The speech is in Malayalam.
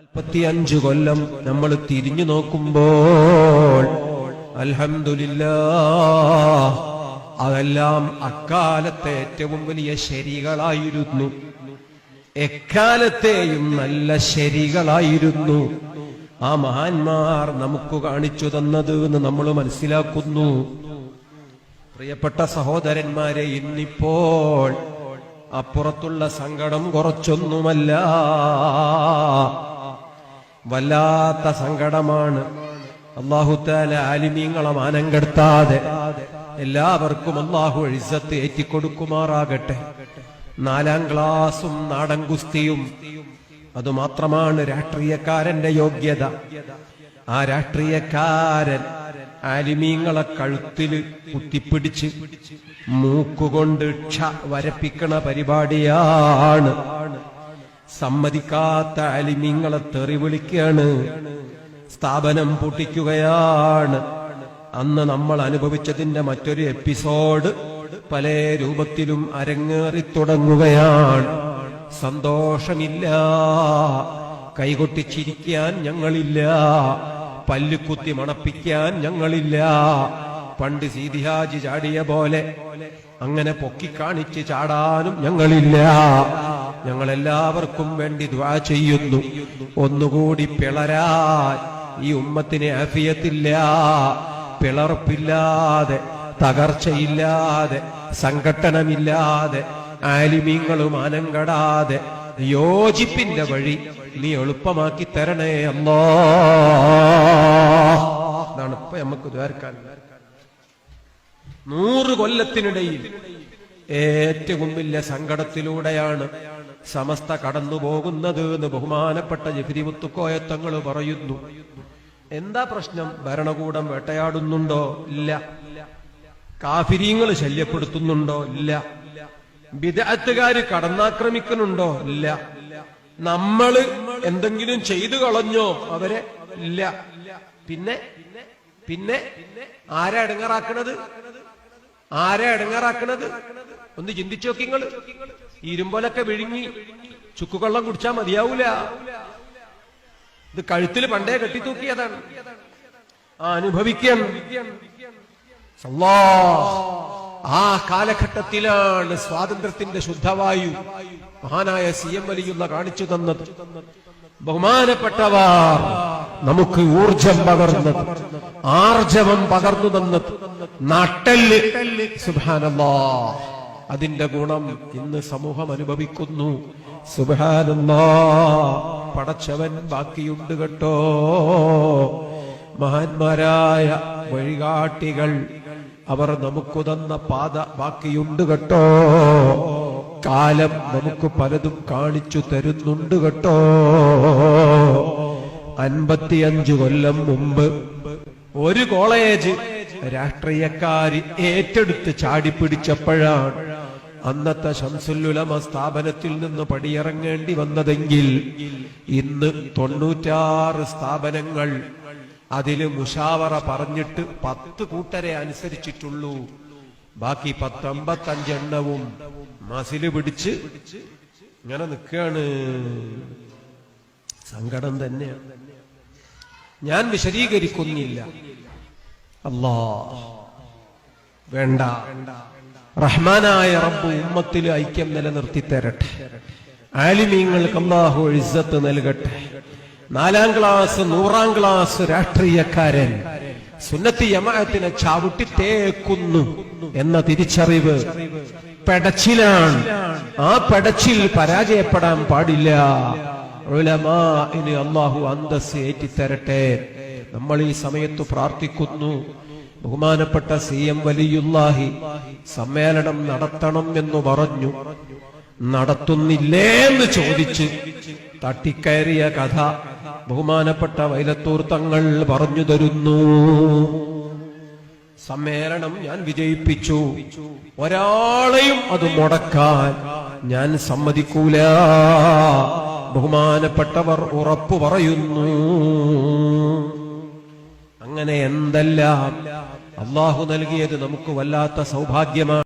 നാൽപ്പത്തിയഞ്ചു കൊല്ലം നമ്മൾ തിരിഞ്ഞു നോക്കുമ്പോൾ അൽഹംദുലില്ലാ അതെല്ലാം അക്കാലത്തെ ഏറ്റവും വലിയ ശരികളായിരുന്നു. എക്കാലത്തെയും നല്ല ശരികളായിരുന്നു. ആ മഹാന്മാർ നമുക്ക് കാണിച്ചു തന്നത് എന്ന് നമ്മൾ മനസ്സിലാക്കുന്നു. പ്രിയപ്പെട്ട സഹോദരന്മാരെ ഇന്നിപ്പോൾ അപ്പുറത്തുള്ള സങ്കടം കുറച്ചൊന്നുമല്ല. വല്ലാത്ത സങ്കടമാണ്. അള്ളാഹുത്താല ആലിമീങ്ങളെ മാനം കെടുത്താതെ എല്ലാവർക്കും അള്ളാഹു എഴുസത്ത് ഏറ്റിക്കൊടുക്കുമാറാകട്ടെ. നാലാം ക്ലാസും നാടൻ കുസ്തിയും അതുമാത്രമാണ് രാഷ്ട്രീയക്കാരന്റെ യോഗ്യത. ആ രാഷ്ട്രീയക്കാരൻ ആലിമീങ്ങളെ കഴുത്തിൽ കുത്തിപ്പിടിച്ച് മൂക്കുകൊണ്ട് ക്ഷ വരപ്പിക്കണ പരിപാടിയാണ്. സമ്മതിക്കാത്ത അലിമിങ്ങളെ തെറി വിളിക്കുകയാണ് സ്ഥാപനം പൊട്ടിക്കുകയാണ്. അന്ന് നമ്മൾ അനുഭവിച്ചതിന്റെ മറ്റൊരു എപ്പിസോഡ് പല രൂപത്തിലും അരങ്ങേറി തുടങ്ങുകയാണ്. സന്തോഷമില്ല. കൈകൊട്ടിച്ചിരിക്കാൻ ഞങ്ങളില്ല. പല്ലുകുത്തി മണപ്പിക്കാൻ ഞങ്ങളില്ല. പണ്ട് സീതിഹാജി ചാടിയ പോലെ അങ്ങനെ പൊക്കിക്കാണിച്ച് ചാടാനും ഞങ്ങളില്ല. ഞങ്ങളെല്ലാവർക്കും വേണ്ടി ദ്വാ ചെയ്യുന്നു. ഒന്നുകൂടി പിളരാൻ ഈ ഉമ്മത്തിന് ആഫിയത്തില്ല പിളർപ്പില്ലാതെ തകർച്ചയില്ലാതെ സംഘട്ടനമില്ലാതെ ആലിമീങ്ങളും അനങ്കടാതെ യോജിപ്പിന്റെ വഴി നീ എളുപ്പമാക്കി തരണേ അല്ലോ. അതാണ് ഇപ്പൊ നമുക്ക് ദ്വാരക്കാൻ. നൂറ് കൊല്ലത്തിനിടയിൽ ഏറ്റവും വലിയ സങ്കടത്തിലൂടെയാണ് സമസ്ത കടന്നു പോകുന്നത് എന്ന് ബഹുമാനപ്പെട്ട ജഫരി മുത്തുക്കോയത്തങ്ങൾ പറയുന്നു. എന്താ പ്രശ്നം? ഭരണകൂടം വേട്ടയാടുന്നുണ്ടോ? ഇല്ല. കാഫിരീങ്ങൾ ശല്യപ്പെടുത്തുന്നുണ്ടോ? ഇല്ല. വിദഗ്ധകാര് കടന്നാക്രമിക്കുന്നുണ്ടോ? ഇല്ല. നമ്മൾ എന്തെങ്കിലും ചെയ്തു കളഞ്ഞോ? അവരെ ഇല്ല. പിന്നെ? പിന്നെ? ആരാ ഇടങ്ങാറാക്കണത് ആരാ ഇടങ്ങാറാക്കണത് ഒന്ന് ചിന്തിച്ചു നോക്കിങ്ങൾ ഇരുമ്പൊലൊക്കെ വിഴുങ്ങി ചുക്കുകൊള്ളം കുടിച്ചാ മതിയാവൂല. ഇത് കഴുത്തിൽ പണ്ടേ കെട്ടിത്തൂക്കിയതാണ്. ആ അനുഭവിക്കാൻ ആ കാലഘട്ടത്തിലാണ് സ്വാതന്ത്ര്യത്തിന്റെ ശുദ്ധവായു മഹാനായ സി എം വലിയുള്ള കാണിച്ചു തന്നത്. ബഹുമാനപ്പെട്ടവർ നമുക്ക് ഊർജം പകർന്നത് ആർജവം പകർന്നു തന്നത് നട്ടൽ സുബാനല്ലാ അതിന്റെ ഗുണം ഇന്ന് സമൂഹം അനുഭവിക്കുന്നു. പടച്ചവൻ ബാക്കിയുണ്ട് കേട്ടോ. മഹാന്മാരായ വഴികാട്ടികൾ അവർ നമുക്ക് തന്ന പാത ബാക്കിയുണ്ട് കേട്ടോ. കാലം നമുക്ക് പലതും കാണിച്ചു തരുന്നുണ്ട് കേട്ടോ. അൻപത്തിയഞ്ചു കൊല്ലം മുമ്പ് ഒരു കോളേജ് രാഷ്ട്രീയക്കാര് ഏറ്റെടുത്ത് ചാടിപ്പിടിച്ചപ്പോഴാണ് അന്നത്തെ ശംസുല്ലുലമ സ്ഥാപനത്തിൽ നിന്ന് പടിയിറങ്ങേണ്ടി വന്നതെങ്കിൽ ഇന്ന് തൊണ്ണൂറ്റാറ് സ്ഥാപനങ്ങൾ അതിൽ മുഷാവറ പറഞ്ഞിട്ട് പത്ത് കൂട്ടരെ അനുസരിച്ചിട്ടുള്ളൂ. ബാക്കി പത്തമ്പത്തഞ്ചെണ്ണവും മസിൽ പിടിച്ച് ഇങ്ങനെ നിൽക്കുകയാണ് സങ്കടം തന്നെയാണ് ഞാൻ വിശദീകരിക്കുന്നില്ല. അല്ലാ വേണ്ട. റഹ്മാനായ റബ്ബ് ഉമ്മത്തിൽ ഐക്യം നിലനിർത്തി തരട്ടെ. ആലിമീങ്ങൾക്ക് അള്ളാഹു ഇസ്സത്ത് നൽകട്ടെ. നാലാം ക്ലാസ് നൂറാം ക്ലാസ് രാഷ്ട്രീയക്കാരൻ സുന്നത്തി യമാഅത്തിനെ ചവിട്ടി തേക്കുന്നു എന്ന തിരിച്ചറിവ് പെടച്ചിലാണ്. ആ പെടച്ചിൽ പരാജയപ്പെടാൻ പാടില്ല. അള്ളാഹു അന്തസ് ഏറ്റിത്തരട്ടെ. നമ്മൾ ഈ സമയത്ത് പ്രാർത്ഥിക്കുന്നു. ബഹുമാനപ്പെട്ട സി എം വലിയുല്ലാഹി സമ്മേളനം നടത്തണം എന്ന് പറഞ്ഞു. നടത്തുന്നില്ലേ എന്ന് ചോദിച്ച് തട്ടിക്കയറിയ കഥ ബഹുമാനപ്പെട്ട വൈലത്തൂർ തങ്ങൾ പറഞ്ഞു തരുന്നു. സമ്മേളനം ഞാൻ വിജയിപ്പിച്ചു. ഒരാളെയും അത് മുടക്കാൻ ഞാൻ സമ്മതിക്കൂല. ബഹുമാനപ്പെട്ടവർ ഉറപ്പു പറയുന്നു. അങ്ങനെ എന്തെല്ലാം അള്ളാഹു നൽകിയത് നമുക്ക് വല്ലാത്ത സൗഭാഗ്യമാണ്